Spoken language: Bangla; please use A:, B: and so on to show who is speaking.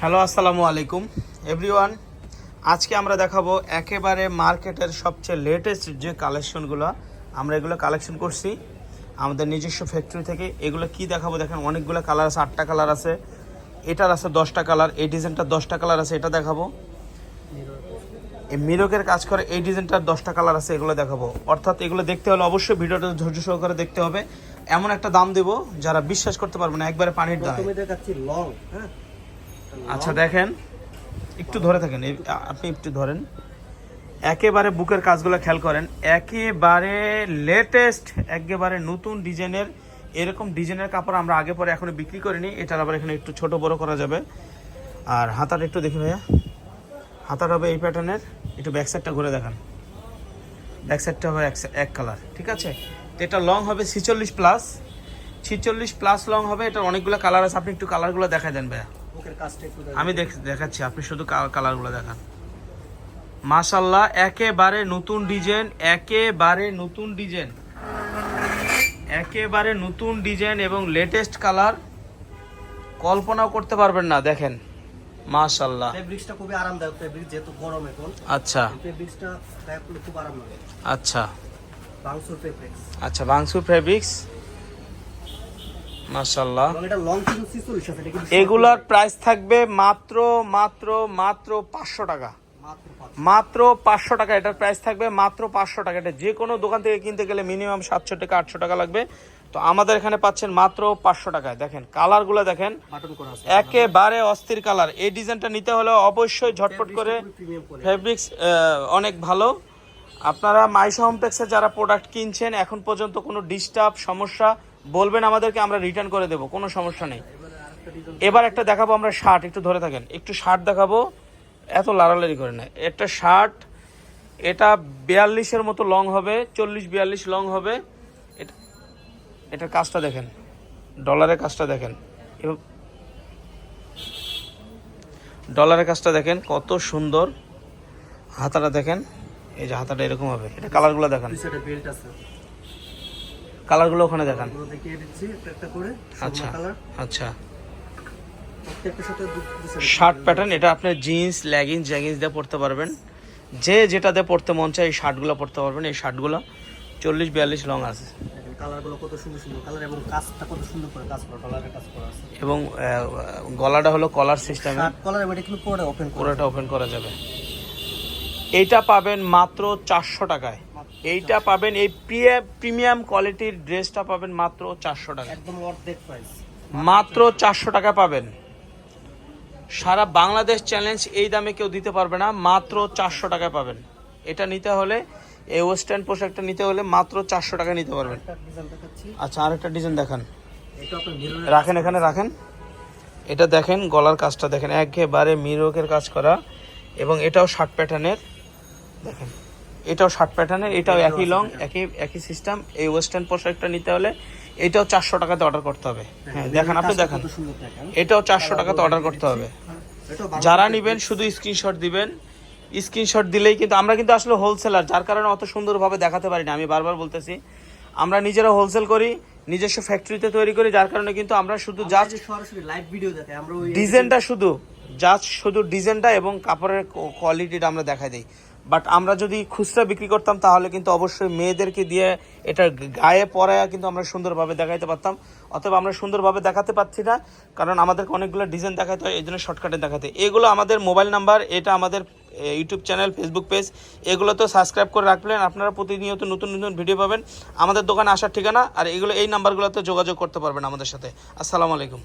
A: হ্যালো, আসসালামু আলাইকুম। এভরিওয়ান আজকে আমরা দেখাবো একেবারে মার্কেটের সবচেয়ে লেটেস্ট যে কালেকশনগুলো আমরা এগুলো কালেকশন করছি। আমাদের নিজস্ব ফ্যাক্টরি থেকে এগুলো কি দেখাবো? দেখেন, অনেকগুলো কালার আছে, আটটা কালার আছে। এটার আছে দশটা কালার এই ডিজাইনটার দশটা কালার আছে, এটা দেখাবো। এই মিরকের কাজ করে এই ডিজাইনটার দশটা কালার আছে, এগুলো দেখাবো। অর্থাৎ এগুলো দেখতে হলে অবশ্যই ভিডিওটা ধৈর্য সহকারে দেখতে হবে। এমন একটা দাম দেবো, যারা বিশ্বাস করতে পারবে না, একবারে পানির দাম
B: লং হ্যাঁ?
A: আচ্ছা দেখেন। একটু ধরে থাকেন আপনি একটু ধরেন। একেবারে বুকের কাজগুলো খেয়াল করেন। একেবারে লেটেস্ট একেবারে নতুন ডিজাইনের, এরকম ডিজাইনের কাপড় আমরা আগে পরে এখনও বিক্রি করিনি। এটার আবার এখানে একটু ছোট বড় করা যাবে। আর হাতাটা একটু দেখি ভাইয়া। হাতাটা হবে এই প্যাটার্নের একটু ব্যাক সাইডটা ঘুরে দেখান। ব্যাক সাইডটা হবে এক কালার ঠিক আছে? এটা লং হবে ছিচল্লিশ প্লাস ছিচল্লিশ প্লাস লং হবে। এটা অনেকগুলো কালার আছে। আপনি একটু কালারগুলো দেখা দেন ভাইয়া।
B: বুকের কাজটা একটু
A: আমি দেখ দেখাচ্ছি আপনি শুধু কালারগুলো দেখান। মাশাল্লাহ একেবারে নতুন ডিজাইন একেবারে নতুন ডিজাইন। একেবারে নতুন ডিজাইন এবং লেটেস্ট কালার কল্পনাও করতে পারবেন না দেখেন। মাশাল্লাহ
B: ফেব্রিক্সটা খুবই আরামদায়ক ফেব্রিক্স যেহেতু গরম এখন।
A: আচ্ছা।
B: ফেব্রিক্সটা খুব আরাম লাগে।
A: আচ্ছা।
B: বাংসুর ফেব্রিক্স
A: আচ্ছা বাংসুর ফেব্রিক্স মাশাল্লাহ
B: এবং এটা লং আছে এটা
A: এগুলার প্রাইস থাকবে মাত্র মাত্র মাত্র পাঁচশো টাকা।
B: মাত্র
A: পাঁচশো। টাকা এটার প্রাইস থাকবে মাত্র পাঁচশো টাকা। এটা যে কোনো দোকান থেকে কিনতে গেলে মিনিমাম সাতশো টাকা আটশো টাকা লাগবে। তো আমাদের এখানে পাচ্ছেন মাত্র পাঁচশো টাকায়। দেখেন কালারগুলো দেখেন। একেবারে অস্থির কালার এই ডিজাইনটা নিতে হলে অবশ্যই ঝটপট করে
B: করে।
A: ফেব্রিক্স অনেক ভালো। আপনারা মাইশা হোমটেক্সে যারা প্রোডাক্ট কিনছেন এখন পর্যন্ত কোনো ডিস্টার্ব সমস্যা বলবেন আমাদেরকে, আমরা রিটার্ন করে দেবো, কোনো সমস্যা নেই।
B: এবারে
A: একটা দেখাবো আমরা শার্ট একটু ধরে থাকেন। একটু শার্ট দেখাবো, এত লাড়ালাড়ি করে না। একটা শার্ট এটা বিয়াল্লিশের মতো লং হবে, চল্লিশ বিয়াল্লিশ লং হবে। এটা এটার কাজটা দেখেন ডলারের কাজটা দেখেন। ডলারের কাজটা দেখেন, কত সুন্দর। হাতাটা দেখেন, এই যে হাতাটা এরকম হবে। এটা কালারগুলো দেখান। কালারগুলো ওখানে দেখান।
B: দেখিয়ে দিচ্ছি একটা একটা করে
A: আচ্ছা আচ্ছা। শার্ট প্যাটার্ন এটা আপনার জিন্স লেগিংস জ্যাগিংস দিয়ে পরতে পারবেন। যে যেটা দিয়ে পরতে মন চায় এই শার্টগুলো পরতে পারবেন। এই শার্টগুলো চল্লিশ বিয়াল্লিশ লং আছে।
B: কালারগুলো কত সুন্দর সুন্দর কালার এবং কাজটা কত সুন্দর করে কাজ করা ডলারের কাজ করা আছে।
A: এবং গলাটা হলো কলার সিস্টেম
B: কলার এটা কিন্তু পুরোটা ওপেন করে
A: পুরোটা ওপেন করা যাবে। এইটা পাবেন মাত্র চারশো টাকায়। এইটা পাবেন এই প্রিমিয়াম কোয়ালিটির ড্রেসটা পাবেন মাত্র চারশো টাকা।
B: একদম অর্ধেক প্রাইস
A: মাত্র চারশো টাকা পাবেন। সারা বাংলাদেশ চ্যালেঞ্জ এই দামে কেউ দিতে পারবে না মাত্র চারশো টাকা পাবেন। এটা নিতে হলে এই ওয়েস্টার্ন পোশাকটা নিতে হলে মাত্র চারশো টাকা নিতে পারবেন। আচ্ছা আরেকটা ডিজাইন দেখান। রাখেন এখানে রাখেন। এটা দেখেন গলার কাজটা দেখেন। একেবারে মিরকের কাজ করা। এবং এটাও শার্ট প্যাটার্নের দেখেন। এটাও শার্ট প্যাটার্নের এটাও একই লং একই একই সিস্টেম এই ওয়েস্টার্ন পোশাকটা নিতে হলে এটাও চারশো টাকাতে অর্ডার করতে হবে। হ্যাঁ দেখেন আপনি দেখেন। এটাও চারশো টাকাতে অর্ডার করতে হবে। যারা নেবেন শুধু স্ক্রিনশট দিবেন। স্ক্রিনশট দিলেই কিন্তু আমরা কিন্তু আসলে হোলসেলার যার কারণে অত সুন্দরভাবে দেখাতে পারি না। আমি বারবার বলতেছি আমরা নিজেরা হোলসেল করি নিজস্ব ফ্যাক্টরিতে তৈরি করি যার কারণে কিন্তু আমরা শুধু জাস্ট
B: সরাসরি লাইভ ভিডিও আমরা
A: ডিজাইনটা শুধু জাস্ট শুধু ডিজাইনটা এবং কাপড়ের কোয়ালিটিটা আমরা দেখাই দিই। বাট আমরা যদি খুচরা বিক্রি করতাম, তাহলে কিন্তু অবশ্যই মেয়েদেরকে দিয়ে এটা গায়ে পরায়া কিন্তু আমরা সুন্দরভাবে দেখাইতে পারতাম। অথবা আমরা সুন্দরভাবে দেখাতে পারছি না, কারণ আমাদেরকে অনেকগুলো ডিজাইন দেখাতে হয় এই জন্য শর্টকাটে দেখাতে এগুলো আমাদের মোবাইল নাম্বার এটা আমাদের ইউটিউব চ্যানেল ফেসবুক পেজ এগুলো তো সাবস্ক্রাইব করে রাখলেন। আপনারা প্রতিনিয়ত নতুন নতুন ভিডিও পাবেন। আমাদের দোকানে আসার ঠিকানা, আর এগুলো, এই নাম্বারগুলোতে যোগাযোগ করতে পারবেন আমাদের সাথে। আসসালামু আলাইকুম।